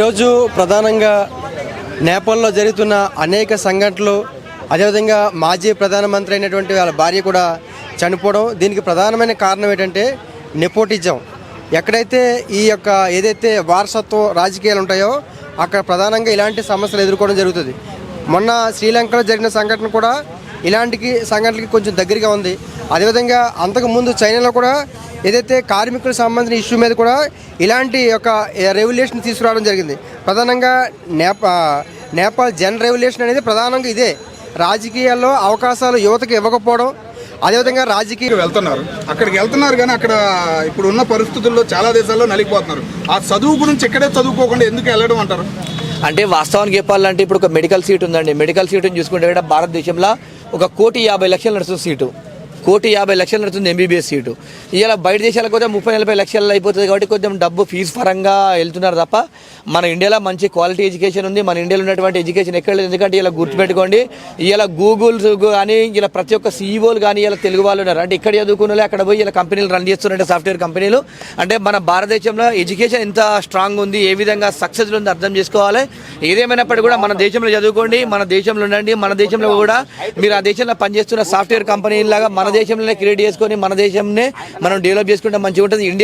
ఈరోజు ప్రధానంగా నేపాల్లో జరుగుతున్న అనేక సంఘటనలు అదేవిధంగా మాజీ ప్రధానమంత్రి అయినటువంటి వాళ్ళ భార్య కూడా చనిపోవడం. దీనికి ప్రధానమైన కారణం ఏంటంటే నెపోటిజం. ఎక్కడైతే ఈ యొక్క ఏదైతే వారసత్వ రాజకీయాలు ఉంటాయో అక్కడ ప్రధానంగా ఇలాంటి సమస్యలు ఎదుర్కోవడం జరుగుతుంది. మొన్న శ్రీలంకలో జరిగిన సంఘటన కూడా ఇలాంటి సంఘటనకి కొంచెం దగ్గరగా ఉంది. అదేవిధంగా అంతకుముందు చైనాలో కూడా ఏదైతే కార్మికులకు సంబంధించిన ఇష్యూ మీద కూడా ఇలాంటి ఒక రెవల్యూషన్ తీసుకురావడం జరిగింది. ప్రధానంగా నేపా నేపాల్ జన్ రెవల్యూషన్ అనేది ప్రధానంగా ఇదే. రాజకీయాల్లో అవకాశాలు యువతకు ఇవ్వకపోవడం అదేవిధంగా రాజకీయ వెళ్తున్నారు. అక్కడికి వెళ్తున్నారు కానీ అక్కడ ఇప్పుడు ఉన్న పరిస్థితుల్లో చాలా దేశాల్లో నలిగిపోతున్నారు. ఆ చదువు గురించి ఇక్కడే చదువుకోకుండా ఎందుకు వెళ్ళడం అంటారు? అంటే వాస్తవానికి చెప్పాలంటే ఇప్పుడు ఒక మెడికల్ సీట్ ఉందండి. మెడికల్ సీటుని చూసుకుంటే కూడా భారతదేశంలో ఒక కోటి యాభై లక్షలు నడుస్తుంది సీటు కోటి యాభై లక్షలు నడుతుంది ఎంబీబీఎస్ సీటు ఇలా బయట దేశాలకు పోతే ముప్పై నలభై లక్షలు అయిపోతుంది కాబట్టి కొంచెం డబ్బు ఫీజు పరంగా వెళ్తున్నారు తప్ప మన ఇండియాలో మంచి క్వాలిటీ ఎడ్యుకేషన్ ఉంది. మన ఇండియాలో ఉన్నటువంటి ఎడ్యుకేషన్ ఎక్కడ లేదు. ఎందుకంటే ఇలా గుర్తుపెట్టుకోండి ఇలా గూగుల్స్ కానీ ఇలా ప్రతి ఒక్క సీఈఓలు కానీ ఇలా తెలుగు వాళ్ళు ఉన్నారు. అంటే ఇక్కడ చదువుకున్న అక్కడ పోయి ఇలా కంపెనీలు రన్ చేస్తున్నట్టు సాఫ్ట్వేర్ కంపెనీలు అంటే మన భారతదేశంలో ఎడ్యుకేషన్ ఎంత స్ట్రాంగ్ ఉంది ఏ విధంగా సక్సెస్ ఉంది అర్థం చేసుకోవాలి. ఏదేమైనప్పటికీ కూడా మన దేశంలో చదువుకోండి మన దేశంలో ఉండండి మన దేశంలో కూడా మీరు ఆ దేశంలో పనిచేస్తున్న సాఫ్ట్వేర్ కంపెనీలాగా మన దేశంలోనే క్రియేట్ చేసుకొని మన దేశంనే మనం డెవలప్ చేసుకుంటే మంచిగా ఉంటుంది. ఇండియా